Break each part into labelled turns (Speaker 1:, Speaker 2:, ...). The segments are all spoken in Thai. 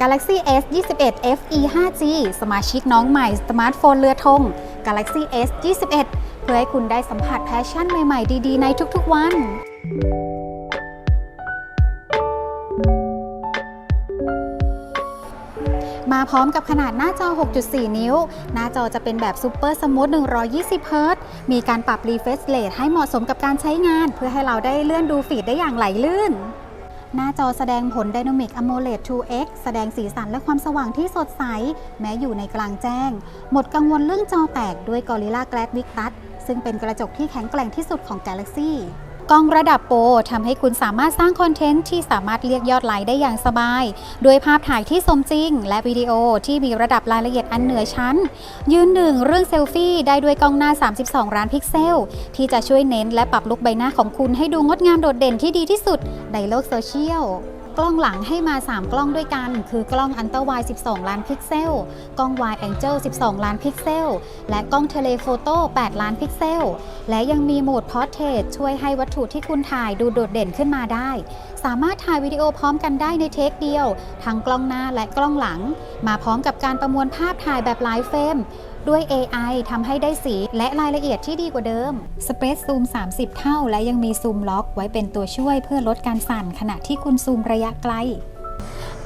Speaker 1: Galaxy S 21 FE 5G สมาชิกน้องใหม่สมาร์ทโฟนเรือธง Galaxy S 21 เพื่อให้คุณได้สัมผัสแพชชั่นใหม่ ๆ ดี ๆ ในทุก ๆ วัน มาพร้อมกับขนาดหน้าจอ 6.4 นิ้ว หน้าจอจะเป็นแบบซูเปอร์สมูท120 เฮิรตมีการปรับรีเฟรชเรทให้เหมาะสมกับการใช้งาน เพื่อให้เราได้เลื่อนดูฟีดได้อย่างไหลลื่น หน้าจอแสดงผล Dynamic AMOLED 2X แสดงสีสันและความสว่างที่สดใส แม้อยู่ในกลางแจ้ง หมดกังวลเรื่องจอแตกด้วย Gorilla Glass Victus ซึ่งเป็นกระจกที่แข็งแกร่งที่สุดของ Galaxy กล้องระดับโปรทำให้คุณสามารถสร้างคอนเทนต์ที่สามารถเรียกยอดไลค์ได้อย่างสบาย ด้วยภาพถ่ายที่สมจริง และวิดีโอที่มีระดับรายละเอียดอันเหนือชั้น ยืนหนึ่งเรื่องเซลฟี่ได้ด้วยกล้องหน้า 32 ล้านพิกเซล ที่จะช่วยเน้นและปรับลุกใบหน้าของคุณให้ดูงดงามโดดเด่นที่ดีที่สุดในโลกโซเชียล กล้องหลังให้มา 3 กล้องด้วยกัน คือกล้องอันเตอร์ไว12 ล้านพิกเซล กล้อง Wide Angle 12 ล้านพิกเซล และกล้องเทเลโฟโต้ 8 ล้านพิกเซล และยังมีโหมด Portrait ช่วยให้วัตถุที่คุณถ่ายดูโดดเด่นขึ้นมาได้ สามารถถ่ายวิดีโอพร้อมกันได้ในเทคเดียว ทั้งกล้องหน้าและกล้องหลัง มาพร้อมกับการประมวลภาพถ่ายแบบไลฟ์เฟรม ด้วย AI ทำให้ได้สีและรายละเอียดที่ดีกว่าเดิม Space Zoom 30 เท่า และยังมีซูมล็อกไว้เป็นตัวช่วยเพื่อลดการสั่นขณะที่คุณซูมระยะไกล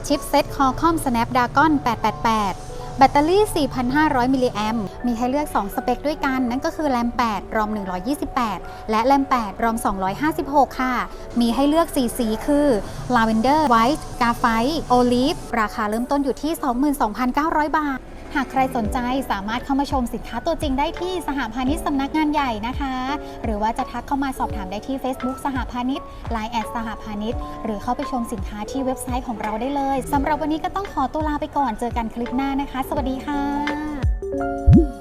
Speaker 1: ชิปเซ็ต Qualcomm Snapdragon 888แบตเตอรี่ 4,500 มิลลิแอมป์มีให้เลือก 2 สเปคด้วยกัน นั่นก็คือแรม 8 รอม 128 และแรม 8 รอม 256 ค่ะ มีให้เลือก 4 สีคือ Lavender White Graphite Olive ราคาเริ่มต้นอยู่ที่ 22,900 บาท หากใครสนใจสามารถเข้ามาชมสินค้าตัวจริงได้ที่สหพาณิชย์สำนักงานใหญ่นะคะ หรือว่าจะทักเข้ามาสอบถามได้ที่ Facebook สหพาณิชย์ Line แอดสหพาณิชย์หรือเข้าไปชมสินค้าที่เว็บไซต์ของเราได้เลยสำหรับวันนี้ก็ต้องขอตัวลาไปก่อนเจอกันคลิปหน้านะคะ สวัสดีค่ะ